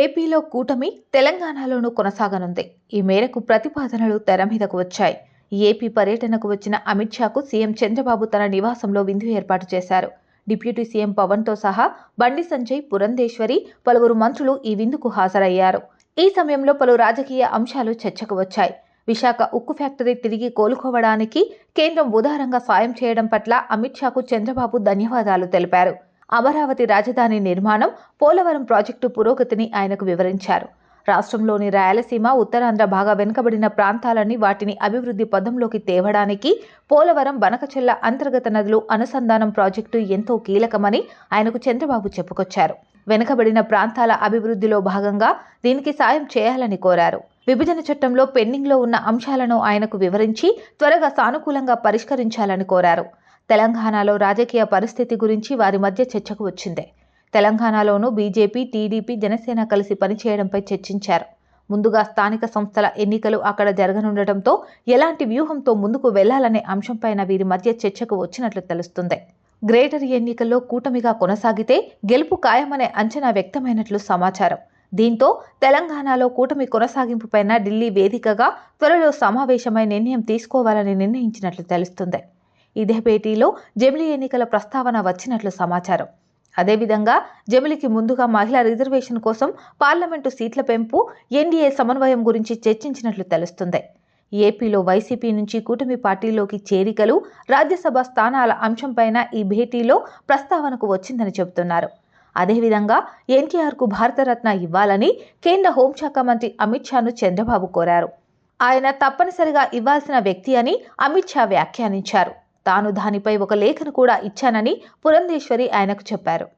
ఏపీలో కూటమి తెలంగాణలోనూ కొనసాగనుంది. ఈ మేరకు ప్రతిపాదనలు తెర మీదకు వచ్చాయి. ఏపీ పర్యటనకు వచ్చిన అమిత్ షాకు సీఎం చంద్రబాబు తన నివాసంలో విందు ఏర్పాటు చేశారు. డిప్యూటీ సీఎం పవన్తో సహా బండి సంజయ్ పురంధేశ్వరి పలువురు మంత్రులు ఈ విందుకు హాజరయ్యారు. ఈ సమయంలో పలు రాజకీయ అంశాలు చర్చకు వచ్చాయి. విశాఖ ఉక్కు ఫ్యాక్టరీ తిరిగి కోలుకోవడానికి కేంద్రం ఉదారంగా సాయం చేయడం పట్ల అమిత్ షాకు చంద్రబాబు ధన్యవాదాలు తెలిపారు. అమరావతి రాజధాని నిర్మాణం పోలవరం ప్రాజెక్టు పురోగతిని ఆయనకు వివరించారు. రాష్ట్రంలోని రాయలసీమ ఉత్తరాంధ్ర బాగా వెనుకబడిన ప్రాంతాలని వాటిని అభివృద్ధి పదంలోకి తేవడానికి పోలవరం బనకచెల్ల అంతర్గత నదులు అనుసంధానం ప్రాజెక్టు ఎంతో కీలకమని ఆయనకు చంద్రబాబు చెప్పుకొచ్చారు. వెనుకబడిన ప్రాంతాల అభివృద్ధిలో భాగంగా దీనికి సాయం చేయాలని కోరారు. విభజన చట్టంలో పెండింగ్లో ఉన్న అంశాలను ఆయనకు వివరించి త్వరగా సానుకూలంగా పరిష్కరించాలని కోరారు. తెలంగాణలో రాజకీయ పరిస్థితి గురించి వారి మధ్య చర్చకు వచ్చిందే. తెలంగాణలోనూ బీజేపీ టీడీపీ జనసేన కలిసి పనిచేయడంపై చర్చించారు. ముందుగా స్థానిక సంస్థల ఎన్నికలు అక్కడ జరగనుండటంతో ఎలాంటి వ్యూహంతో ముందుకు వెళ్ళాలనే అంశంపైన వీరి మధ్య చర్చకు వచ్చినట్లు తెలుస్తుంది. గ్రేటర్ ఎన్నికల్లో కూటమిగా కొనసాగితే గెలుపు ఖాయమనే అంచనా వ్యక్తమైనట్లు సమాచారం. దీంతో తెలంగాణలో కూటమి కొనసాగింపుపైన ఢిల్లీ వేదికగా త్వరలో సమావేశమై నిర్ణయం తీసుకోవాలని నిర్ణయించినట్లు తెలుస్తుంది. ఇదే భేటీలో జమిలీ ఎన్నికల ప్రస్తావన వచ్చినట్లు సమాచారం. అదేవిధంగా జమిలికి ముందుగా మహిళా రిజర్వేషన్ కోసం పార్లమెంటు సీట్ల పెంపు ఎన్డీఏ సమన్వయం గురించి చర్చించినట్లు తెలుస్తుంది. ఏపీలో వైసీపీ నుంచి కూటమి పార్టీలోకి చేరికలు రాజ్యసభ స్థానాల అంశంపైన ఈ భేటీలో ప్రస్తావనకు వచ్చిందని చెబుతున్నారు. అదేవిధంగా ఎన్టీఆర్కు భారతరత్న ఇవ్వాలని కేంద్ర హోంశాఖ మంత్రి అమిత్ షాను చంద్రబాబు కోరారు. ఆయన తప్పనిసరిగా ఇవ్వాల్సిన వ్యక్తి అని అమిత్ షా వ్యాఖ్యానించారు. తాను దానిపై ఒక లేఖను కూడా ఇచ్చానని పురంధేశ్వరి ఆయనకు చెప్పారు.